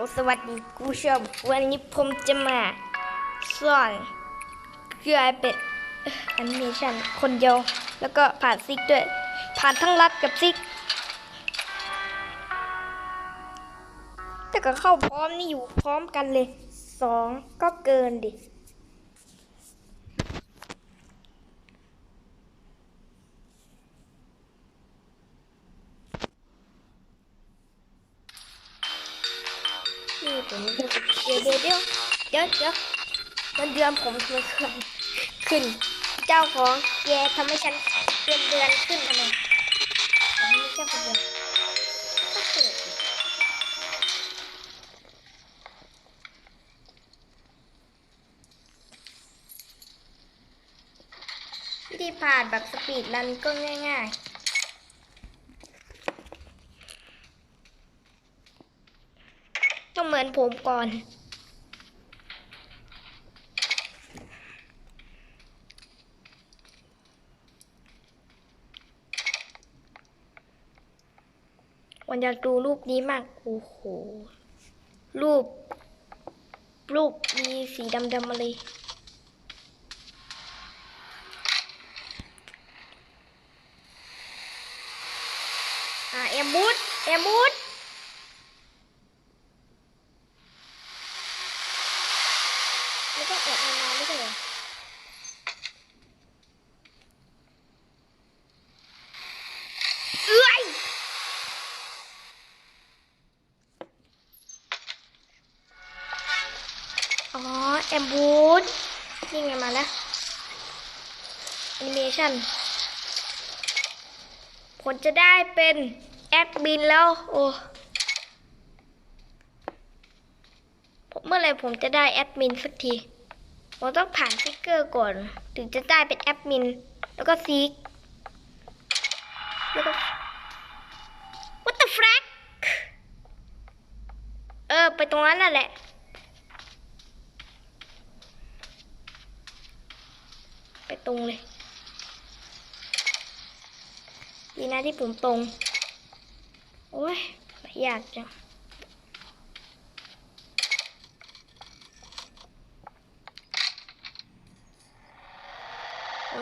โอสวัสดีคุณผู้ชมวันนี้ผมจะมาสอนเกือเป็ดแอนิเมชันคนเดียวแล้วก็ผ่านซิกด้วย ผ่านทั้งรัดกับซิกแต่ก็เข้าพร้อมนี่อยู่พร้อมกันเลยสองก็เกินดิ เดี๋ยวเดี๋ยวเดี๋ยวเดี๋ยวเดี๋ยวเงินเดือนผมทำไมขึ้นขึ้น เจ้าของแกทำให้ฉันเดือนเดือนขึ้นทำไมผมไม่ใช่คนเดียวก็เกิดดิวิธีผ่านแบบสปีดรันก็ง่าย ๆ ต้องเหมือนผมก่อน วันอยากดูรูปนี้มาก โอ้โห รูป รูปมีสีดำๆมาเลยอ่าแอมบูดแอมบูดไม่ต้องแอบนานๆไม่ใช่เหรอเอ้ย อ๋อ แอ มบูดนี่ไงมาแล้วแอนิเมชันผลจะได้เป็นแอดมินแล้ว โอ้เมื่อไรผมจะได้แอดมินสักที ผมต้องผ่านสติกเกอร์ก่อน ถึงจะได้เป็นแอดมิน แล้วก็ซีกแล้วก็ what the frack เออ ไปตรงนั้นน่ะแหละ ไป ตรงเลย ดีนะที่ผมตรง โอ้ยอยากจัง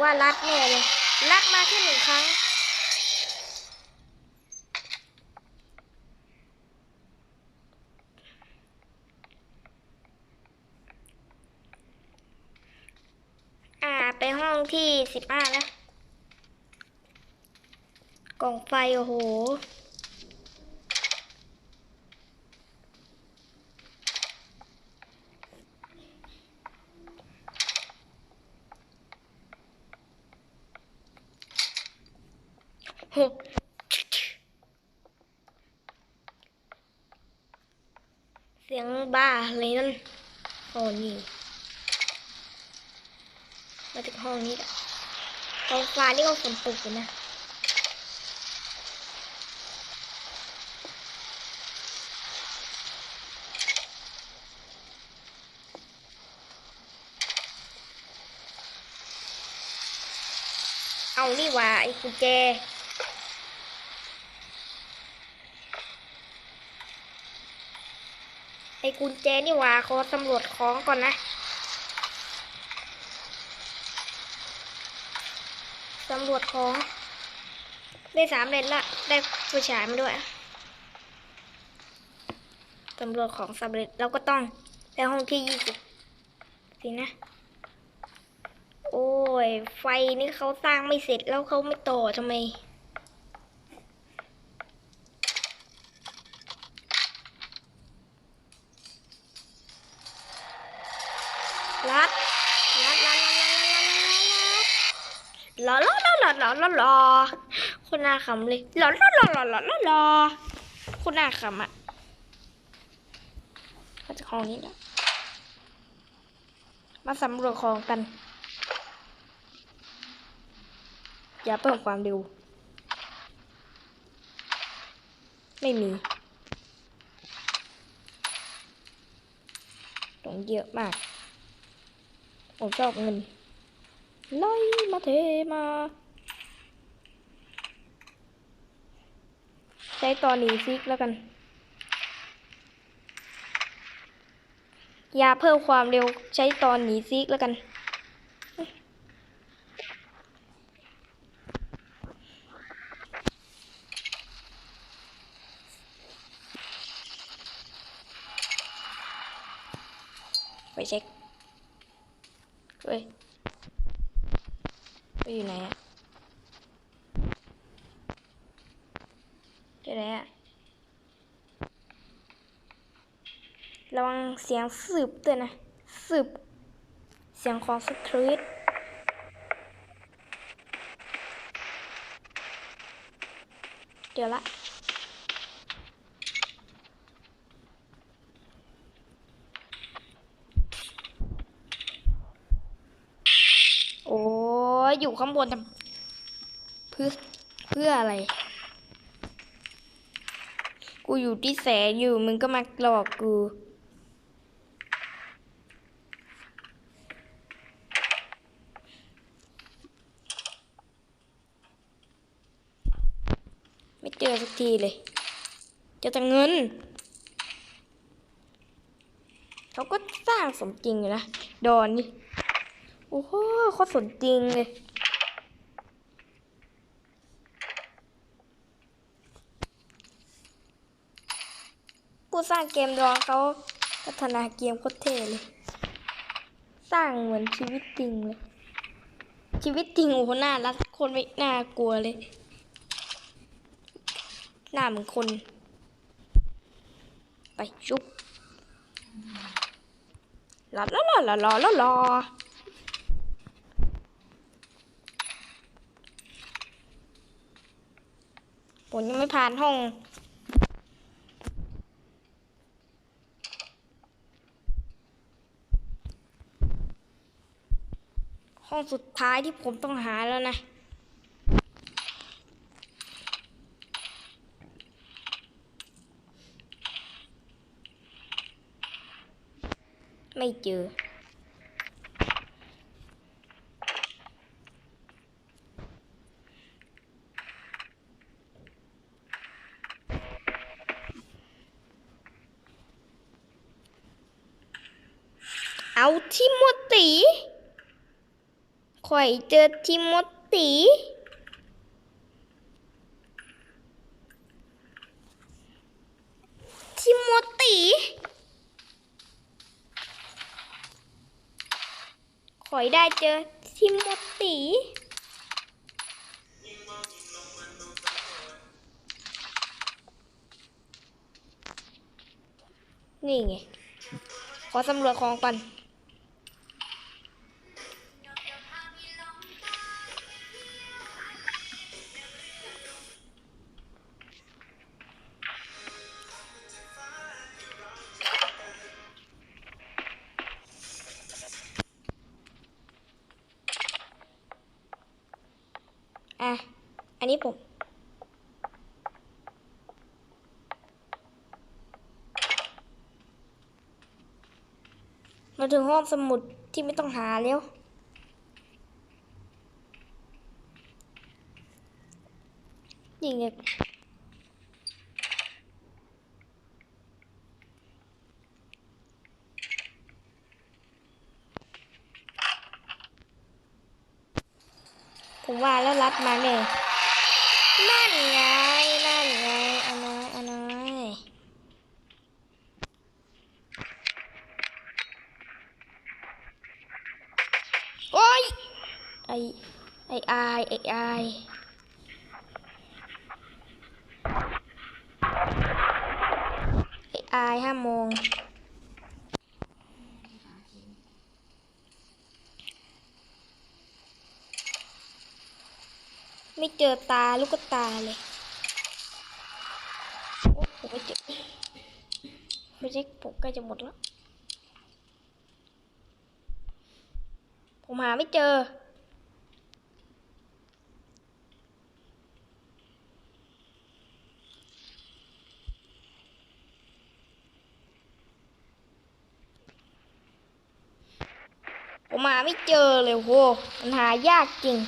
ว่ารัดแน่เลยรัดมาแค่หนึ่งครั้ง อ่า ไปห้อง ที่สิบห้าแล้วกล่องไฟ โอ้โหโห เสียงบ้าอะไรนั่น โอ้นี่ มาจากห้องนี้แหละกองฟ้านี่ก็ฝนตกอยู่นะเอานี่ว่าไอ้กุญแจไอ้กุญแจนี่ว่าขอตำรวจของก่อนนะ ตำรวจของ ได้สามเลนละ ได้ผู้ชายมาด้วยตำรวจของสำเร็จเราก็ต้องไปห้องที่ยี่สิบสินะ โอ้ย ไฟนี่เขาสร้างไม่เสร็จแล้วเขาไม่ต่อทำไม รัด รัดรัดรัดรัดรัด รัดรัดรัดรัดรัดรัดรัดคนหน้าขำเลยรัดรัดรัดรัดรัดรัดรัดคนหน้าขำอะมาจากห้องนี้แล้วมาสำรวจของกัน อย่าเพิ่มความเร็วไม่มีตรงเยอะมาก ผมชอบเงินไล่มาเทมา ช้ตอนนี้ซิกแล้วกัน ยาเพิ่มความเร็วใช้ตอนหนีซิกแล้วกัน ไปเช็ค เฮ้ย ไปอยู่ไหนอะอยู่ไหนอะ ระวังเสียงสืบด้วยนะ สืบ เสียงของสคริปต์เดี๋ยวละโอ้ยอยู่ข้างบนทำเพื่อเพื่ออะไร กูอยู่ที่แสนอยู่มึงก็มาหลอกกู ไม่เจอสักทีเลย เจอแต่เงิน เขาก็สร้างสมจริงอยู่นะ ดอนนี่ โอ้โหเขาสนจริงเลยผู้สร้างเกมดองเขาพัฒนาเกมโคตรเท่เลย สร้างเหมือนชีวิตจริงเลย ชีวิตจริงโอ้โหน่ารักคนไม่น่ากลัวเลย หน้าเหมือนคน ไปชุบลาลาลาลาลาลาลาผมยังไม่ผ่านห้องห้องสุดท้ายที่ผมต้องหาแล้วนะ ไม่เจอ เอาทิโมตีข่อยเจอทิโมตีทิโมตีข่ อยได้เจอทิโมตีนี่ไง ขอสำรวจของก่อน อันนี้ผมมาถึงห้องสมุดที่ไม่ต้องหาแล้ว นี่ไงผมว่าแล้วรัดมาเนี่ย นั่นไงนั่นไงเอาน้อยเอาน้อยโอ้ยไอไออายไออายไออายห้าโมง ไม่เจอตาลูกตาเลยโอ้ผมไม่เจอไม่ใช่ผมใกล้จะหมดแล้ว ผมหาไม่เจอ ผมหาไม่เจอเลยโหมันหายากจริง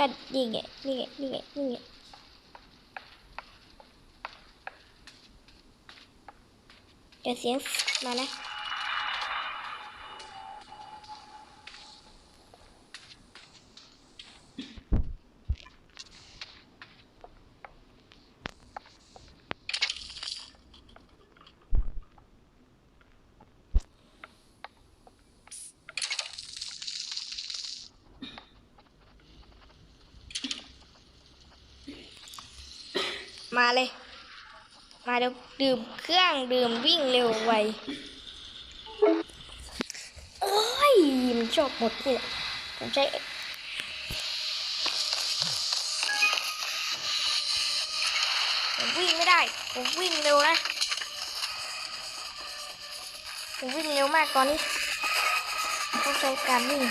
กันนี่ไงนี่ไงนี่ไงนี่ไงเดี๋ยวเสียงมานะ มาเลย มาเดี๋ยวดื่มเครื่องดื่มวิ่งเร็วไวโอ้ยมันชอบหมดนี่แหละผมใช้ผมวิ่งไม่ได้ ผมวิ่งเร็วนะ ผมวิ่งเร็วมากตอนนี้ต้องใช้การวิ่ง